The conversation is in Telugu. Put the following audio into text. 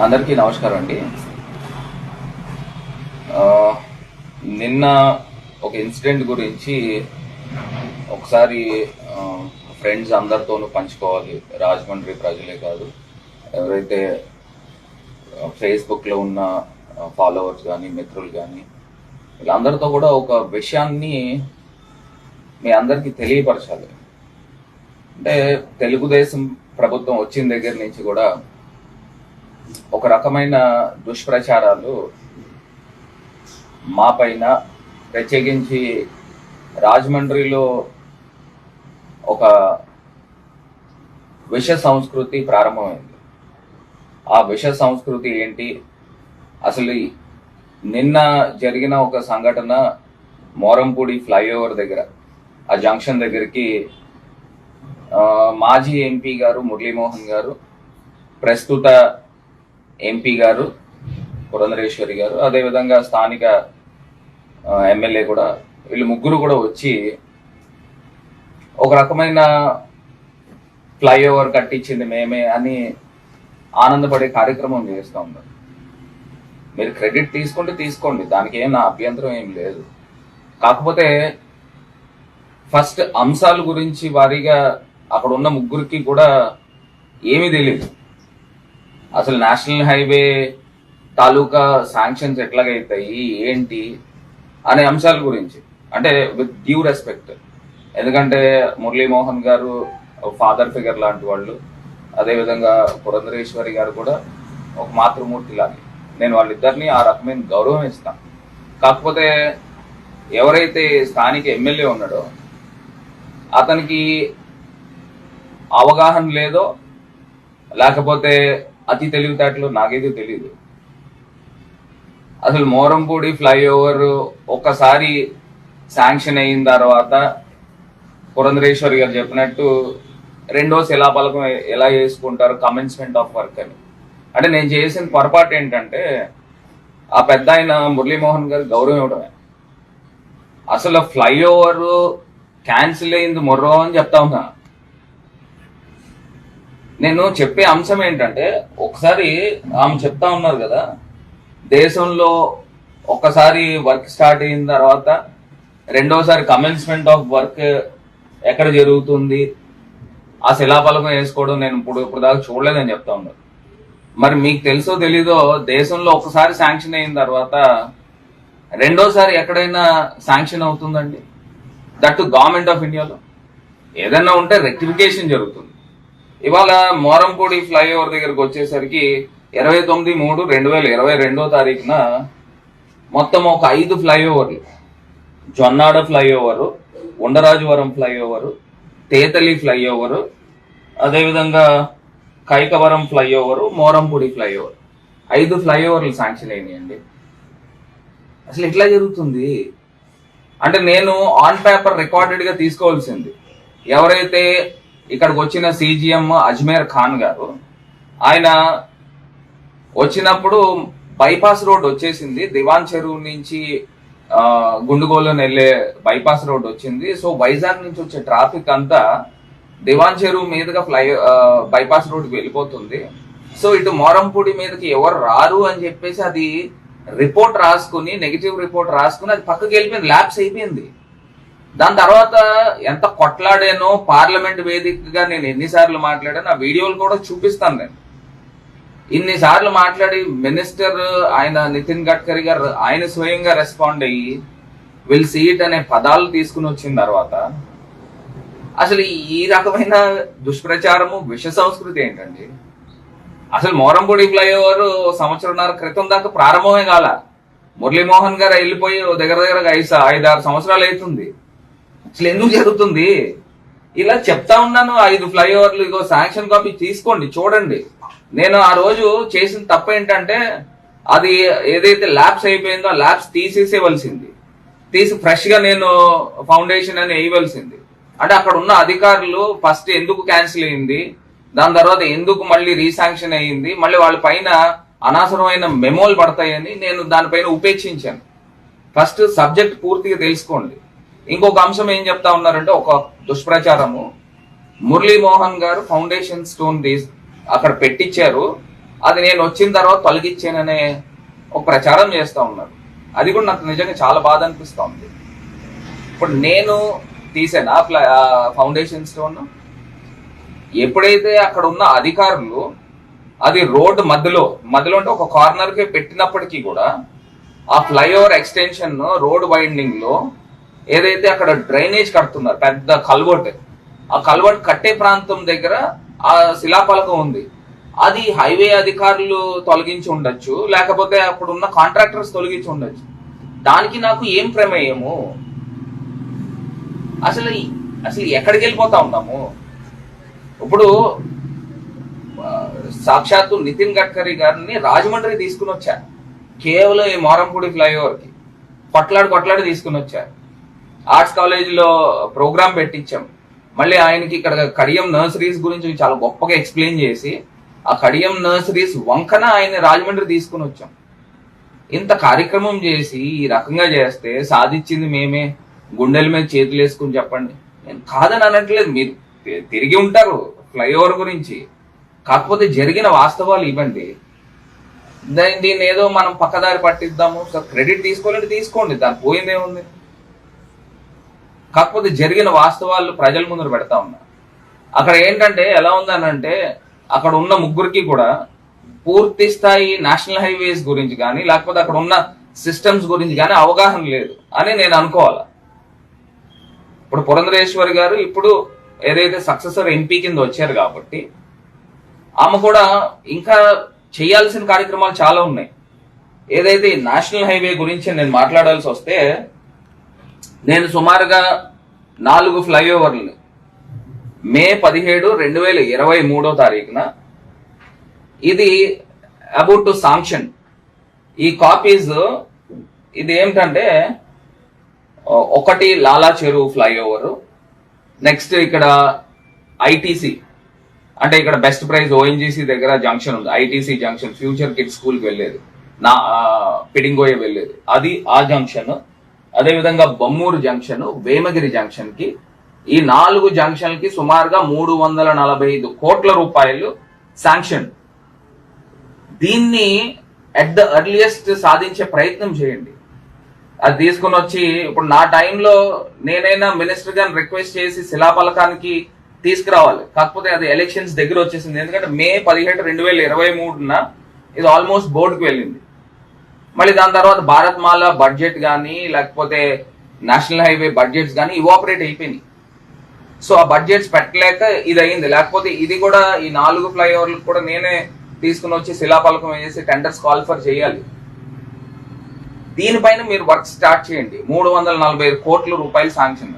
అందరికీ నమస్కారం అండి. నిన్న ఒక ఇన్సిడెంట్ గురించి ఒకసారి ఫ్రెండ్స్ అందరితోనూ పంచుకోవాలి. రాజమండ్రి ప్రజలే కాదు. ఎవరైతే ఫేస్బుక్లో ఉన్న ఫాలోవర్స్ కానీ మిత్రులు కానీ వీళ్ళందరితో కూడా ఒక విషయాన్ని మీ అందరికీ తెలియపరచాలి. అంటే తెలుగుదేశం ప్రభుత్వం వచ్చిన దగ్గర నుంచి కూడా ఒక రకమైన దుష్ప్రచారాలు మా పైన ప్రత్యేకించి రాజమండ్రిలో ఒక విష సంస్కృతి ప్రారంభమైంది. ఆ విష సంస్కృతి ఏంటి? అసలు నిన్న జరిగిన ఒక సంఘటన మోరంపూడి ఫ్లైఓవర్ దగ్గర ఆ జంక్షన్ దగ్గరికి మాజీ ఎంపీ గారు మురళీమోహన్ గారు ప్రస్తుత ఎంపీ గారు పురంధరేశ్వరి గారు అదేవిధంగా స్థానిక ఎమ్మెల్యే కూడా వీళ్ళు ముగ్గురు కూడా వచ్చి ఒక రకమైన ఫ్లైఓవర్ కట్టించింది మేమే అని ఆనందపడే కార్యక్రమం చేస్తూ ఉన్నారు. మీరు క్రెడిట్ తీసుకుంటే తీసుకోండి దానికి ఏం నా అభ్యంతరం ఏం లేదు. కాకపోతే ఫస్ట్ అంశాల గురించి వారీగా అక్కడ ఉన్న ముగ్గురికి కూడా ఏమీ తెలియదు. అసలు నేషనల్ హైవే తాలూకా శాంక్షన్స్ ఎట్లాగైతాయి ఏంటి అనే అంశాల గురించి. అంటే విత్ డ్యూ రెస్పెక్ట్ ఎందుకంటే మురళీమోహన్ గారు ఫాదర్ ఫిగర్ లాంటి వాళ్ళు. అదేవిధంగా పురంధరేశ్వరి గారు కూడా ఒక మాతృమూర్తి లాగే. నేను వాళ్ళిద్దరిని ఆ రకమైన గౌరవం ఇస్తాను. కాకపోతే ఎవరైతే స్థానిక ఎమ్మెల్యే ఉన్నాడో అతనికి అవగాహన లేదో లేకపోతే అతి తెలివితేటలు నాకేదో తెలియదు అసలు మోరంపూడి ఫ్లైఓవర్ ఒక్కసారి శాంక్షన్ అయిన తర్వాత పురంధరేశ్వరి గారు చెప్పినట్టు రెండో శిలాపలకం ఎలా చేసుకుంటారు కమెన్స్మెంట్ ఆఫ్ వర్క్ అని. అంటే నేను చేసిన పొరపాటు ఏంటంటే ఆ పెద్ద ఆయన మురళీమోహన్ గారు గౌరవం ఇవ్వడమే. అసలు ఫ్లైఓవర్ క్యాన్సిల్ అయింది మొర్రో అని చెప్తా ఉన్నా. నేను చెప్పే అంశం ఏంటంటే ఒకసారి ఆమె చెప్తా ఉన్నారు కదా దేశంలో ఒక్కసారి వర్క్ స్టార్ట్ అయిన తర్వాత రెండోసారి కమెన్స్మెంట్ ఆఫ్ వర్క్ ఎక్కడ జరుగుతుంది ఆ శిలాఫలకం వేసుకోవడం నేను ఇప్పుడు ఇప్పుడు దాకా చూడలేదని చెప్తా ఉన్నారు. మరి మీకు తెలుసో తెలీదో దేశంలో ఒకసారి శాంక్షన్ అయిన తర్వాత రెండోసారి ఎక్కడైనా శాంక్షన్ అవుతుందండి? దట్ గవర్నమెంట్ ఆఫ్ ఇండియాలో ఏదైనా ఉంటే రెక్టిఫికేషన్ జరుగుతుంది. ఇవాళ మోరంపూడి ఫ్లైఓవర్ దగ్గరకు వచ్చేసరికి ఇరవై తొమ్మిది మూడు రెండు వేల ఇరవై రెండో తారీఖున మొత్తం ఒక ఐదు ఫ్లైఓవర్లు. Jonnada flyover Undrajavaram flyover Tetali flyover అదేవిధంగా కైకవరం ఫ్లైఓవరు మోరంపూడి ఫ్లైఓవర్. ఐదు ఫ్లైఓవర్లు శాంక్షన్ అయినాయండి. అసలు ఎట్లా జరుగుతుంది? అంటే నేను ఆన్ పేపర్ రికార్డెడ్గా తీసుకోవాల్సింది. ఎవరైతే ఇక్కడికి వచ్చిన సీజీఎం అజ్మేర్ ఖాన్ గారు ఆయన వచ్చినప్పుడు బైపాస్ రోడ్ వచ్చేసింది. దివాన్ చెరువు నుంచి ఆ, గుండుగోలు వెళ్ళే బైపాస్ రోడ్ వచ్చింది. సో వైజాగ్ నుంచి వచ్చే ట్రాఫిక్ అంతా దివాన్ చెరువు మీదుగా ఫ్లై బైపాస్ రోడ్కి వెళ్ళిపోతుంది. సో ఇటు మోరంపూడి మీదకి ఎవరు రారు అని చెప్పేసి అది రిపోర్ట్ రాసుకుని నెగిటివ్ రిపోర్ట్ రాసుకుని అది పక్కకి వెళ్ళిపోయింది. ల్యాబ్స్ అయిపోయింది. దాని తర్వాత ఎంత కొట్లాడానో పార్లమెంట్ వేదికగా నేను ఎన్నిసార్లు మాట్లాడాను ఆ వీడియోలు కూడా చూపిస్తాను నేను. ఇన్నిసార్లు మాట్లాడి మినిస్టర్ ఆయన నితిన్ గడ్కరీ గారు ఆయన స్వయంగా రెస్పాండ్ అయ్యి విల్ సీట్ అనే పదాలు తీసుకుని వచ్చిన తర్వాత అసలు ఈ రకమైన దుష్ప్రచారము విష సంస్కృతి ఏంటండి? అసలు మోరంపూడి ఫ్లైఓవర్ సంవత్సరంన్నర క్రితం దాకా ప్రారంభమే కాల. మురళీమోహన్ గారు వెళ్ళిపోయి దగ్గర దగ్గర ఐదు ఐదారు సంవత్సరాలు అవుతుంది. అసలు ఎందుకు జరుగుతుంది? ఇలా చెప్తా ఉన్నాను ఐదు ఫ్లైఓవర్లు ఇగో శాంక్షన్ కాపీ తీసుకోండి చూడండి. నేను ఆ రోజు చేసిన తప్పు ఏంటంటే అది ఏదైతే ల్యాబ్స్ అయిపోయిందో ఆ ల్యాబ్స్ తీసేసేవలసింది తీసి ఫ్రెష్గా నేను ఫౌండేషన్ అని వేయవలసింది. అంటే అక్కడ ఉన్న అధికారులు ఫస్ట్ ఎందుకు క్యాన్సిల్ అయింది దాని తర్వాత ఎందుకు మళ్ళీ రీశాంక్షన్ అయ్యింది మళ్ళీ వాళ్ళ పైన అనవసరమైన మెమోలు పడతాయని నేను దానిపైన ఉపేక్షించాను. ఫస్ట్ సబ్జెక్ట్ పూర్తిగా తెలుసుకోండి. ఇంకొక అంశం ఏం చెప్తా ఉన్నారంటే ఒక దుష్ప్రచారము. మురళీ మోహన్ గారు ఫౌండేషన్ స్టోన్ తీస్ అక్కడ పెట్టించారు అది నేను వచ్చిన తర్వాత తొలగించాననే ఒక ప్రచారం చేస్తూ ఉన్నారు. అది కూడా నాకు నిజంగా చాలా బాధ అనిపిస్తూ ఉంది. ఇప్పుడు నేను తీసాను ఫౌండేషన్ స్టోన్. ఎప్పుడైతే అక్కడ ఉన్న అధికారులు అది రోడ్డు మధ్యలో మధ్యలో అంటే ఒక కార్నర్కే పెట్టినప్పటికీ కూడా ఆ ఫ్లైఓవర్ ఎక్స్టెన్షన్ రోడ్ వైండింగ్లో ఏదైతే అక్కడ డ్రైనేజ్ కడుతున్నారు పెద్ద కల్వర్ట్ ఆ కల్వర్ట్ కట్టే ప్రాంతం దగ్గర ఆ శిలాఫలకం ఉంది. అది హైవే అధికారులు తొలగించి ఉండొచ్చు లేకపోతే అప్పుడు ఉన్న కాంట్రాక్టర్స్ తొలగించి ఉండొచ్చు. దానికి నాకు ఏం ప్రమేయము? అసలు అసలు ఎక్కడికి వెళ్ళిపోతా ఉన్నాము? ఇప్పుడు సాక్షాత్తు నితిన్ గడ్కరీ గారిని రాజమండ్రి తీసుకుని వచ్చారు కేవలం ఈ మోరంపూడి ఫ్లైఓవర్కి. కొట్లాడి కొట్లాడి తీసుకుని వచ్చారు ఆర్ట్స్ కాలేజీలో ప్రోగ్రామ్ పెట్టించాం. మళ్ళీ ఆయనకి ఇక్కడ కడియం నర్సరీస్ గురించి చాలా గొప్పగా ఎక్స్ప్లెయిన్ చేసి ఆ కడియం నర్సరీస్ వంకన ఆయన రాజమండ్రి తీసుకుని వచ్చాం. ఇంత కార్యక్రమం చేసి ఈ రకంగా చేస్తే సాధించింది మేమే. గుండెల మీద చేతులు వేసుకుని చెప్పండి. నేను కాదని అనట్లేదు. మీరు తిరిగి ఉంటారు ఫ్లైఓవర్ గురించి. కాకపోతే జరిగిన వాస్తవాలు ఇవ్వండి. దీన్ని ఏదో మనం పక్కదారి పట్టిద్దాము. సో క్రెడిట్ తీసుకోవాలంటే తీసుకోండి. దాని పోయిందేముంది? కాకపోతే జరిగిన వాస్తవాలు ప్రజల ముందు పెడతా ఉన్నా. అక్కడ ఏంటంటే ఎలా ఉందనంటే అక్కడ ఉన్న ముగ్గురికి కూడా పూర్తి స్థాయి నేషనల్ హైవేస్ గురించి కానీ లేకపోతే అక్కడ ఉన్న సిస్టమ్స్ గురించి కానీ అవగాహన లేదు అని నేను అనుకోవాలా? ఇప్పుడు పురంధరేశ్వరి గారు ఇప్పుడు ఏదైతే సక్సెసర్ ఎంపీ కింద వచ్చారు కాబట్టి ఆమె కూడా ఇంకా చేయాల్సిన కార్యక్రమాలు చాలా ఉన్నాయి. ఏదైతే నేషనల్ హైవే గురించి నేను మాట్లాడాల్సి వస్తే నేను సుమారుగా నాలుగు ఫ్లైఓవర్లు. మే పదిహేడు రెండు వేల ఇరవై మూడో తారీఖున ఇది అబౌట్ టు సాంక్షన్. ఈ కాపీస్ ఇది ఏమిటంటే ఒకటి లాలా చెరువు ఫ్లైఓవర్ నెక్స్ట్ ఇక్కడ ఐటీసీ అంటే ఇక్కడ బెస్ట్ ప్రైజ్ ఓఎన్జీసీ దగ్గర జంక్షన్ ఉంది. ఐటీసీ జంక్షన్ ఫ్యూచర్ కిడ్ స్కూల్కి వెళ్ళేది. నా పిడింగోయ వెళ్ళేది. అది ఆ జంక్షన్. అదేవిధంగా బొమ్మూరు జంక్షన్ వేమగిరి జంక్షన్కి ఈ నాలుగు జంక్షన్లకి సుమారుగా మూడు వందల నలభై ఐదు కోట్ల రూపాయలు శాంక్షన్. దీన్ని అట్ ద ఎర్లియస్ట్ సాధించే ప్రయత్నం చేయండి. అది తీసుకుని వచ్చి ఇప్పుడు నా టైంలో నేనైనా మినిస్టర్ గారిని రిక్వెస్ట్ చేసి శిలాఫలకానికి తీసుకురావాలి. కాకపోతే అది ఎలక్షన్స్ దగ్గర వచ్చేసింది. ఎందుకంటే మే పదిహేడు రెండు వేల ఇరవై మూడున ఇది ఆల్మోస్ట్ బోర్డుకు వెళ్ళింది. మళ్ళీ దాని తర్వాత భారత్ మాల బడ్జెట్ కానీ లేకపోతే నేషనల్ హైవే బడ్జెట్స్ కానీ ఇవాపరేట్ అయిపోయినాయి. సో ఆ బడ్జెట్స్ పెట్టలేక ఇది అయింది లేకపోతే ఇది కూడా ఈ నాలుగు ఫ్లైఓవర్లు కూడా నేనే తీసుకుని వచ్చి శిలాపలకం వేసి టెండర్స్ కాల్ఫర్ చేయాలి. దీనిపైన మీరు వర్క్ స్టార్ట్ చేయండి. మూడు వందల నలభై కోట్ల రూపాయలు శాంక్షన్.